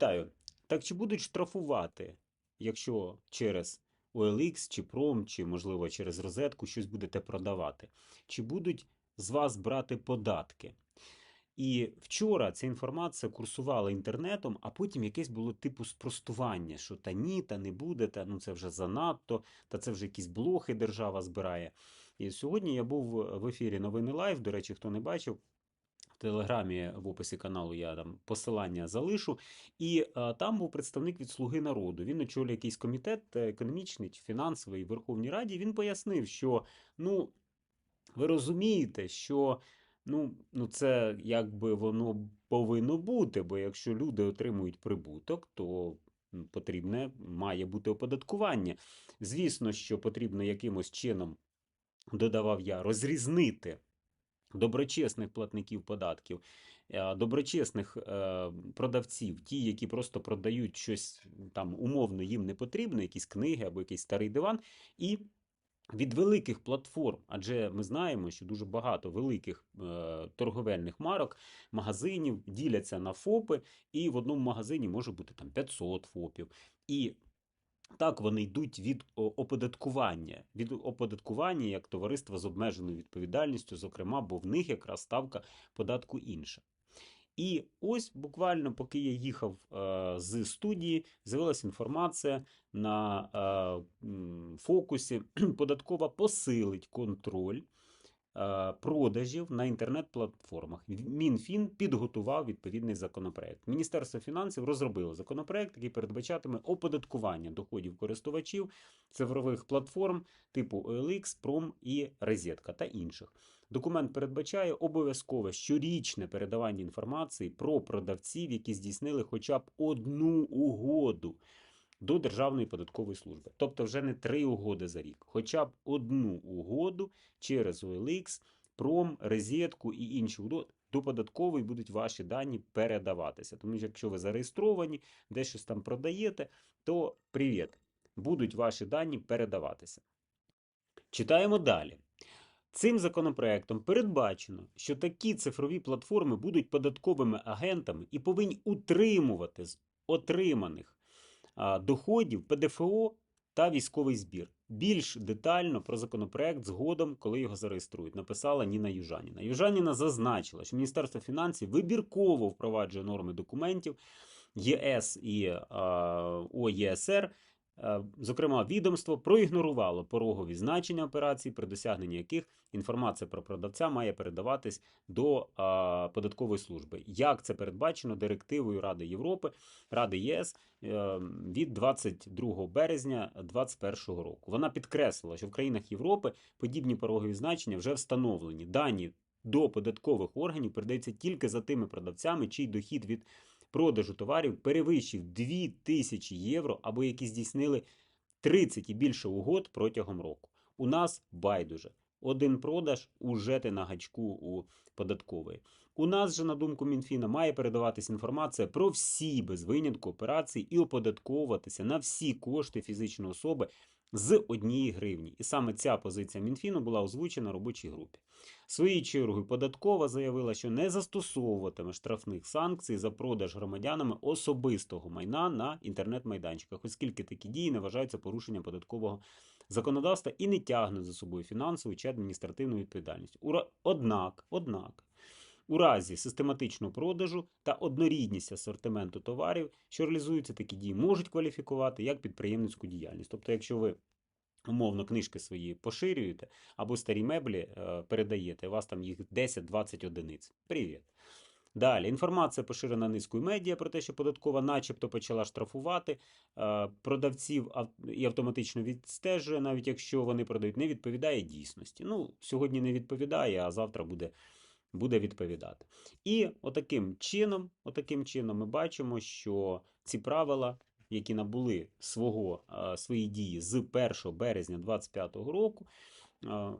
Вітаю. Так чи будуть штрафувати, якщо через OLX чи Prom, чи, можливо, через розетку щось будете продавати? Чи будуть з вас брати податки? І вчора ця інформація курсувала інтернетом, а потім якесь було типу спростування, що та ні, та не буде, та ну це вже занадто, та це вже якісь блохи держава збирає. І сьогодні я був в ефірі Новини Лайв. До речі, хто не бачив, телеграмі в описі каналу я там посилання залишу. І а, там був представник від Слуги народу. Він очолює якийсь комітет е, економічний чи фінансовий в Верховній Раді. Він пояснив, що ну ви розумієте, що ну, ну це якби воно повинно бути, бо якщо люди отримують прибуток, то потрібне має бути оподаткування. Звісно, що потрібно якимось чином, додавав я, розрізнити доброчесних платників податків, е, доброчесних е, продавців, ті, які просто продають щось там умовно їм не потрібно, якісь книги або якийсь старий диван, і від великих платформ, адже ми знаємо, що дуже багато великих е, торговельних марок, магазинів діляться на ФОПи, і в одному магазині може бути там 500 ФОПів. І так вони йдуть від оподаткування, від оподаткування як товариства з обмеженою відповідальністю, зокрема, бо в них якраз ставка податку інша. І ось буквально, поки я їхав е, з студії, з'явилася інформація на е, фокусі. Податкова посилить контроль продажів на інтернет-платформах. Мінфін підготував відповідний законопроект. Міністерство фінансів розробило законопроект, який передбачатиме оподаткування доходів користувачів цифрових платформ типу OLX, Prom і Розетка та інших. Документ передбачає обов'язкове щорічне передавання інформації про продавців, які здійснили хоча б одну угоду до Державної податкової служби. Тобто вже не три угоди за рік, хоча б одну угоду через OLX, Пром, Розетку і інші угоди до податкової будуть ваші дані передаватися. Тому що якщо ви зареєстровані, десь щось там продаєте, то привіт, будуть ваші дані передаватися. Читаємо далі. Цим законопроектом передбачено, що такі цифрові платформи будуть податковими агентами і повинні утримувати з отриманих доходів ПДФО та військовий збір. Більш детально про законопроект згодом, коли його зареєструють, написала Ніна Южаніна. Южаніна зазначила, що Міністерство фінансів вибірково впроваджує норми документів ЄС і а, ОЄСР. Е, Зокрема, відомство проігнорувало порогові значення операцій, при досягненні яких інформація про продавця має передаватись до податкової служби. Як це передбачено директивою Ради Європи, Ради ЄС е, від 22 березня 2021 року. Вона підкреслила, що в країнах Європи подібні порогові значення вже встановлені. Дані до податкових органів передаються тільки за тими продавцями, чий дохід від продажу товарів перевищив 2000 євро або які здійснили 30 і більше угод протягом року. У нас байдуже. Один продаж уже ти на гачку у податкової. У нас же, на думку Мінфіна, має передаватись інформація про всі без винятку операції і оподатковуватися на всі кошти фізичної особи з однієї гривні. І саме ця позиція Мінфіну була озвучена робочій групі. Своєю чергою податкова заявила, що не застосовуватиме штрафних санкцій за продаж громадянами особистого майна на інтернет-майданчиках, оскільки такі дії не вважаються порушенням податкового законодавства і не тягнуть за собою фінансову чи адміністративну відповідальність. Ура- Однак, однак. У разі систематичного продажу та однорідність асортименту товарів, що реалізуються, такі дії можуть кваліфікувати як підприємницьку діяльність. Тобто, якщо ви умовно книжки свої поширюєте або старі меблі е, передаєте, у вас там їх 10-20 одиниць. Привіт. Далі інформація поширена низкою медіа про те, що податкова, начебто, почала штрафувати е, продавців ав- і автоматично відстежує, навіть якщо вони продають, не відповідає дійсності. Ну, сьогодні не відповідає, а завтра буде, буде відповідати. І отаким чином, отаким чином ми бачимо, що ці правила, які набули свого, свої дії з 1 березня 2025 року,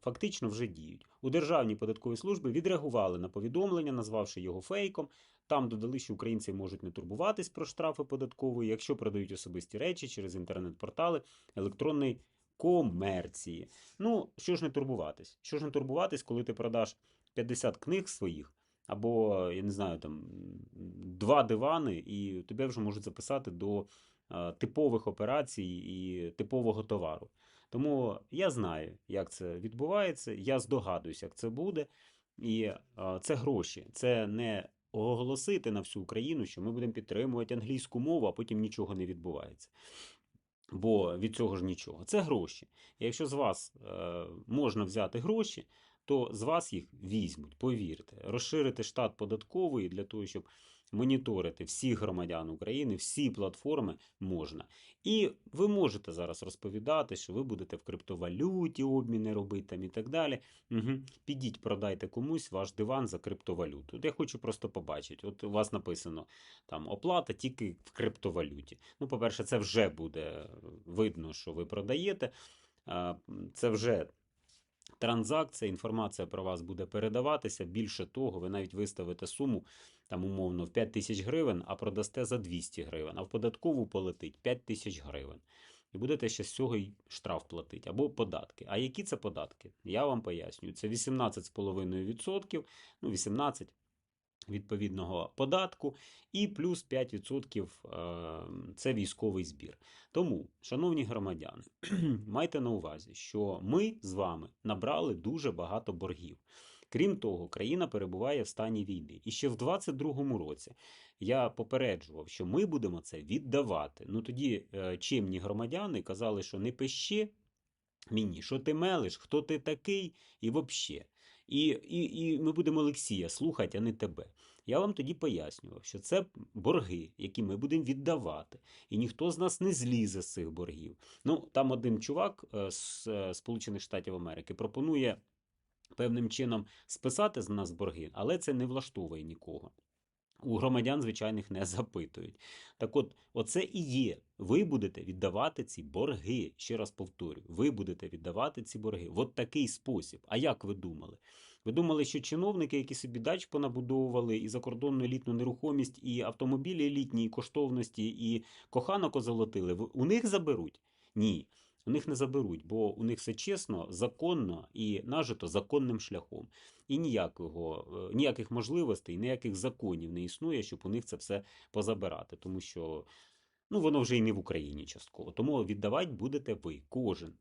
фактично вже діють. У Державній податковій службі відреагували на повідомлення, назвавши його фейком. Там додали, що українці можуть не турбуватись про штрафи податкової, якщо продають особисті речі через інтернет-портали електронної комерції. Ну, що ж не турбуватись? Що ж не турбуватись, коли ти продаш 50 книг своїх або, я не знаю, там два дивани, і тебе вже можуть записати до е, типових операцій і типового товару. Тому я знаю, як це відбувається, я здогадуюсь, як це буде. І е, це гроші, це не оголосити на всю Україну, що ми будемо підтримувати англійську мову, а потім нічого не відбувається. Бо від цього ж нічого. Це гроші. Якщо з вас е, можна взяти гроші, то з вас їх візьмуть, повірте. Розширити штат податковий для того, щоб моніторити всіх громадян України, всі платформи можна. І ви можете зараз розповідати, що ви будете в криптовалюті обміни робити там і так далі. Угу. Підіть, продайте комусь ваш диван за криптовалюту. От я хочу просто побачити. От у вас написано там оплата тільки в криптовалюті. Ну, по-перше, це вже буде видно, що ви продаєте. Це вже транзакція, інформація про вас буде передаватися. Більше того, ви навіть виставите суму там умовно в 5 тисяч гривень, а продасте за 200 гривень, а в податкову полетить 5 тисяч гривень. І будете ще з цього й штраф платити або податки. А які це податки? Я вам пояснюю. Це 18,5%, ну 18% відповідного податку, і плюс 5% е, це військовий збір. Тому, шановні громадяни, майте на увазі, що ми з вами набрали дуже багато боргів. Крім того, країна перебуває в стані війни. І ще в 22-му році я попереджував, що ми будемо це віддавати. Ну тоді е, чимні громадяни казали, що не пищи мені, що ти мелиш, хто ти такий, і взагалі. І, і, і ми будемо Олексія слухати, а не тебе. Я вам тоді пояснював, що це борги, які ми будемо віддавати, і ніхто з нас не злізе з цих боргів. Ну, там один чувак е, з е, Сполучених Штатів Америки пропонує певним чином списати з нас борги, але це не влаштовує нікого. У громадян звичайних не запитують. Так от, оце і є. Ви будете віддавати ці борги. Ще раз повторю, ви будете віддавати ці борги. От такий спосіб. А як ви думали? Ви думали, що чиновники, які собі дач понабудовували і закордонну елітну нерухомість, і автомобілі елітні, і коштовності, і коханок озолотили, у них заберуть? Ні у них не заберуть, бо у них все чесно, законно і нажито законним шляхом. І ніякого, е, ніяких можливостей, ніяких законів не існує, щоб у них це все позабирати, тому що ну, воно вже і не в Україні частково. Тому віддавати будете ви, кожен.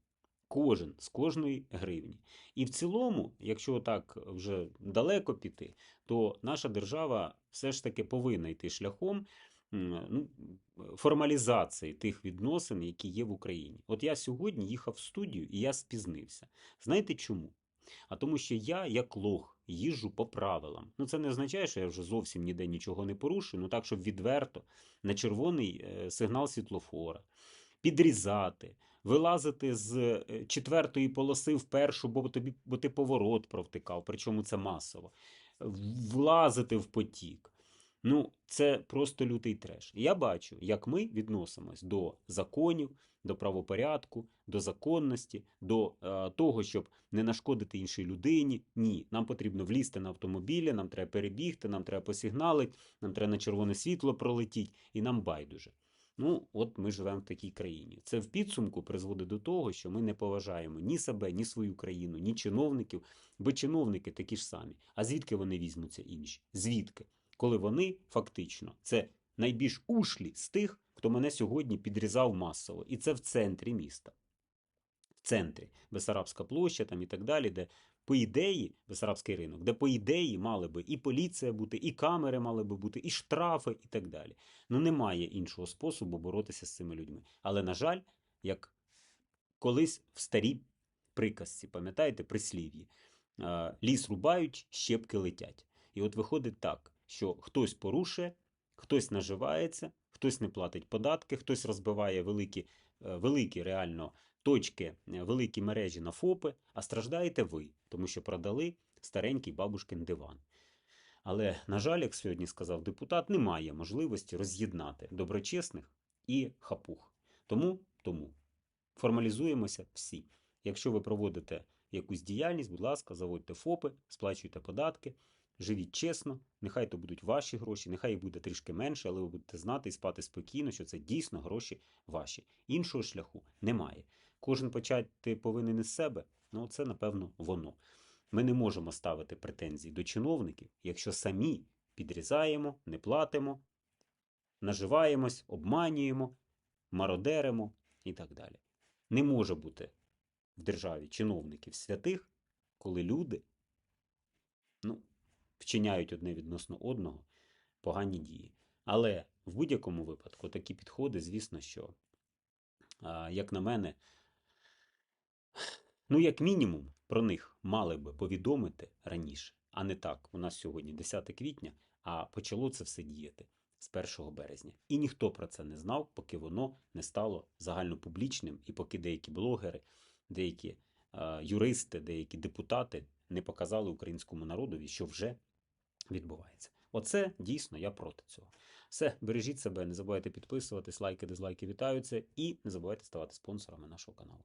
Кожен з кожної гривні. І в цілому, якщо так вже далеко піти, то наша держава все ж таки повинна йти шляхом ну, формалізації тих відносин, які є в Україні. От я сьогодні їхав в студію і я спізнився. Знаєте чому? А тому, що я, як лох, їжджу по правилам. Ну, це не означає, що я вже зовсім ніде нічого не порушую, ну так, щоб відверто на червоний е, сигнал світлофора, підрізати, вилазити з е, четвертої полоси в першу, бо тобі бо ти поворот провтикав, причому це масово, влазити в потік. Ну, це просто лютий треш. Я бачу, як ми відносимось до законів, до правопорядку, до законності, до е, того, щоб не нашкодити іншій людині. Ні, нам потрібно влізти на автомобілі, нам треба перебігти, нам треба посігналити, нам треба на червоне світло пролетіти, і нам байдуже. Ну, от ми живемо в такій країні. Це в підсумку призводить до того, що ми не поважаємо ні себе, ні свою країну, ні чиновників, бо чиновники такі ж самі. А звідки вони візьмуться інші? Звідки? Коли вони фактично це найбільш ушлі з тих, хто мене сьогодні підрізав масово. І це в центрі міста. В центрі Бесарабська площа там і так далі, де, по ідеї, Бесарабський ринок, де, по ідеї, мали би і поліція бути, і камери мали би бути, і штрафи, і так далі. Ну, немає іншого способу боротися з цими людьми. Але, на жаль, як колись в старій приказці, пам'ятаєте, прислів'ї, ліс рубають, щепки летять. І от виходить так що хтось порушує, хтось наживається, хтось не платить податки, хтось розбиває великі, е, великі реально точки, е, великі мережі на ФОПи, а страждаєте ви, тому що продали старенький бабушкин диван. Але, на жаль, як сьогодні сказав депутат, немає можливості роз'єднати доброчесних і хапух. Тому, тому формалізуємося всі. Якщо ви проводите якусь діяльність, будь ласка, заводьте ФОПи, сплачуйте податки. Живіть чесно, нехай то будуть ваші гроші, нехай їх буде трішки менше, але ви будете знати і спати спокійно, що це дійсно гроші ваші. Іншого шляху немає. Кожен почати повинен із себе, ну це, напевно, воно. Ми не можемо ставити претензії до чиновників, якщо самі підрізаємо, не платимо, наживаємось, обманюємо, мародеримо і так далі. Не може бути в державі чиновників святих, коли люди ну, вчиняють одне відносно одного погані дії. Але в будь-якому випадку такі підходи, звісно, що, як на мене, ну, як мінімум, про них мали би повідомити раніше, а не так. У нас сьогодні 10 квітня, а почало це все діяти з 1 березня. І ніхто про це не знав, поки воно не стало загальнопублічним, і поки деякі блогери, деякі юристи, деякі депутати не показали українському народові, що вже відбувається. Оце дійсно я проти цього. Все, бережіть себе, не забувайте підписуватись, лайки, дизлайки вітаються, і не забувайте ставати спонсорами нашого каналу.